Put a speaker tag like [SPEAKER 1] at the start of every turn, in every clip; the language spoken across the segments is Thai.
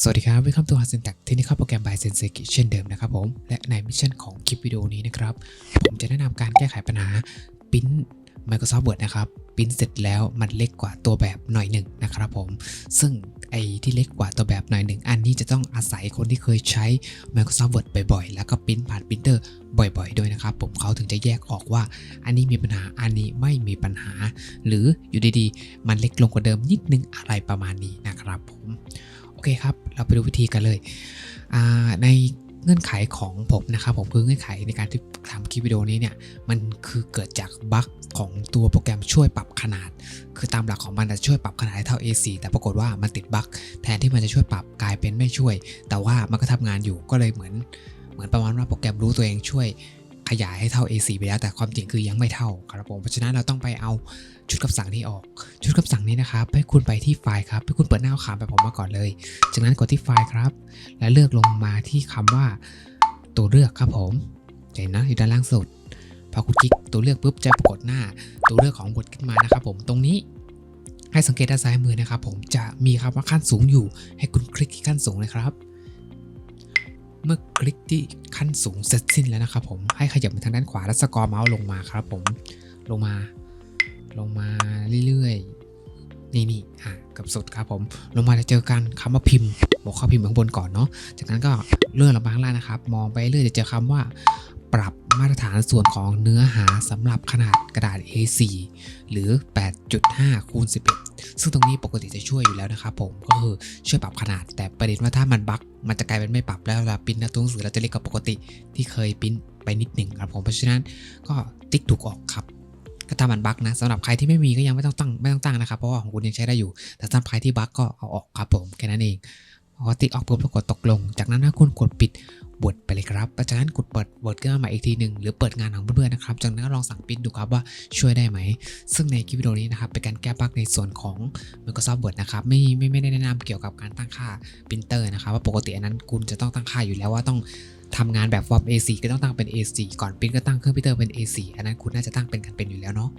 [SPEAKER 1] สวัสดีครับ Welcome to h a s e n t e c h ที่นี่เข้าโปรแกรม by Sensei เช่นเดิมนะครับผม และในมิชชั่นของคลิปวิดีโอนี้นะครับ ผมจะแนะนำการแก้ไขปัญหาปริ้น Microsoft Word นะครับปริ้นเสร็จแล้วมันเล็กกว่าตัวแบบหน่อยหนึ่งนะครับผม ซึ่ง ไอ้ที่เล็กกว่าตัวแบบหน่อยหนึ่ง อันนี้จะต้องอาศัยคนที่เคยใช้ Microsoft Word บ่อยๆ แล้วก็ปริ้นผ่านปรินเตอร์บ่อยๆ ด้วยนะครับ ผมเขาถึงจะแยกออกว่า อันนี้มีปัญหา อันนี้ไม่มีปัญหา หรืออยู่ดีๆ มันเล็กลงกว่าเดิมนิดนึงอะไรประมาณนี้นะครับผม โอเคครับ เราไปดูวิธีกันเลย ใน เงื่อนไขของผมนะครับผมคือเงื่อนไขในการที่ทำคลิปวิดีโอนี้เนี่ยมันคือเกิดจากบั๊กของตัวโปรแกรมช่วยปรับขนาด คือตามหลักของมันจะช่วยปรับขนาดให้เท่า A4 แต่ปรากฏว่ามันติดบั๊กแทนที่มันจะช่วยปรับกลายเป็นไม่ช่วย แต่ว่ามันก็ทำงานอยู่ก็เลยเหมือน เหมือนประมาณว่าโปรแกรมรู้ตัวเองช่วย ขยายให้เท่า A4 ไปแล้ว แต่ความจริงคือยังไม่เท่าครับผมเพราะฉะนั้นเราต้องไปเอาชุดคำสั่งที่ออก ชุดคำสั่งนี้นะครับให้คุณไปที่ไฟล์ครับให้คุณเปิดหน้าขามแบบผมมาก่อนเลย จากนั้นกดที่ไฟล์ครับ และเลือกลงมาที่คำว่าตัวเลือกครับผมเห็นนะอยู่ด้านล่างสุดพอคุณคลิกตัวเลือกปุ๊บจะปรากฏหน้า ตัวเลือกของบทขึ้นมานะครับผมตรงนี้ให้สังเกตด้านซ้ายมือนะครับผมจะมีคำว่าขั้นสูงอยู่ ให้คุณคลิกที่ขั้นสูงเลยครับ เมื่อคลิกที่ขั้นสูงเสร็จสิ้นแล้วนะครับผมให้ขยับไปทางด้านขวาแล้วสกอร์เมาส์ลงมาครับผมลงมา ลงมาเรื่อยๆ นี่นี่อะกับสุดครับผม ลงมาจะเจอกันคำว่าพิมพ์บอกข้าพิมพ์ข้างบนก่อนเนาะจากนั้นก็เลื่อนลงมาข้างล่างนะครับ มองไปเรื่อยจะเจอคำว่า ปรับมาตรฐานส่วนของเนื้อหาสำหรับขนาดกระดาษ A4 หรือ 8.5คูณ11 ซึ่งตรงนี้ปกติจะช่วยอยู่แล้วนะครับผมก็คือช่วยปรับขนาด แต่ประเด็นว่าถ้ามันบั๊กมันจะกลายเป็นไม่ปรับแล้วเวลาปริ้นหน้าตัวหนังสือเราจะเล็กกว่าปกติที่เคยปริ้นไปนิดหนึ่งครับผมเพราะฉะนั้นก็ติ๊กถูกออกครับก็ถ้ามันบั๊กนะสำหรับใครที่ไม่มีก็ยังไม่ต้องตั้งไม่ต้องตั้งนะครับเพราะว่าของคุณยังใช้ได้อยู่ แต่สำหรับใครที่บั๊กก็เอาออกครับผมแค่นั้นเองพอติ๊กออกปุ๊บแล้วกดตกลง จากนั้นถ้าคุณกดปิดบทไปเลยครับจากนั้นกดเปิดบทขึ้นมาใหม่อีกทีหนึ่งหรือเปิดงานของเพื่อนๆนะครับ จากนั้นก็ลองสั่งปริ้นดูครับว่าช่วยได้ไหม ซึ่งในคลิปวิดีโอนี้นะครับเป็นการแก้บั๊กในส่วนของ Microsoft Word นะครับไม่ไม่ไม่ได้แนะนำเกี่ยวกับการตั้งค่าปรินเตอร์นะครับว่าปกติอันนั้นคุณจะต้องตั้งค่าอยู่แล้วว่าต้อง ทำงานแบบฟอร์ม A4 ก็ต้องตั้งเป็น A4 ก่อนปิ้นก็ตั้งเครื่องพิมพ์เตอร์เป็น A4 อันนั้นคุณน่าจะตั้งเป็นกันเป็นอยู่แล้วเนาะ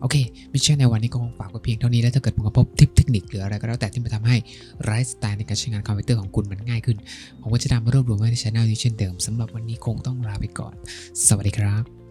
[SPEAKER 1] โอเคมิชชั่นในวันนี้ก็คงฝากไว้เพียงเท่านี้แล้วถ้าเกิดผมพบทิปเทคนิคหรืออะไรก็แล้วแต่ที่มาทำให้ไลฟ์สไตล์ในการใช้งานคอมพิวเตอร์ของคุณมันง่ายขึ้น ผมก็จะนำมารวบรวมไว้ในช่องนี้เช่นเดิมสำหรับวันนี้คงต้องลาไปก่อน สวัสดีครับ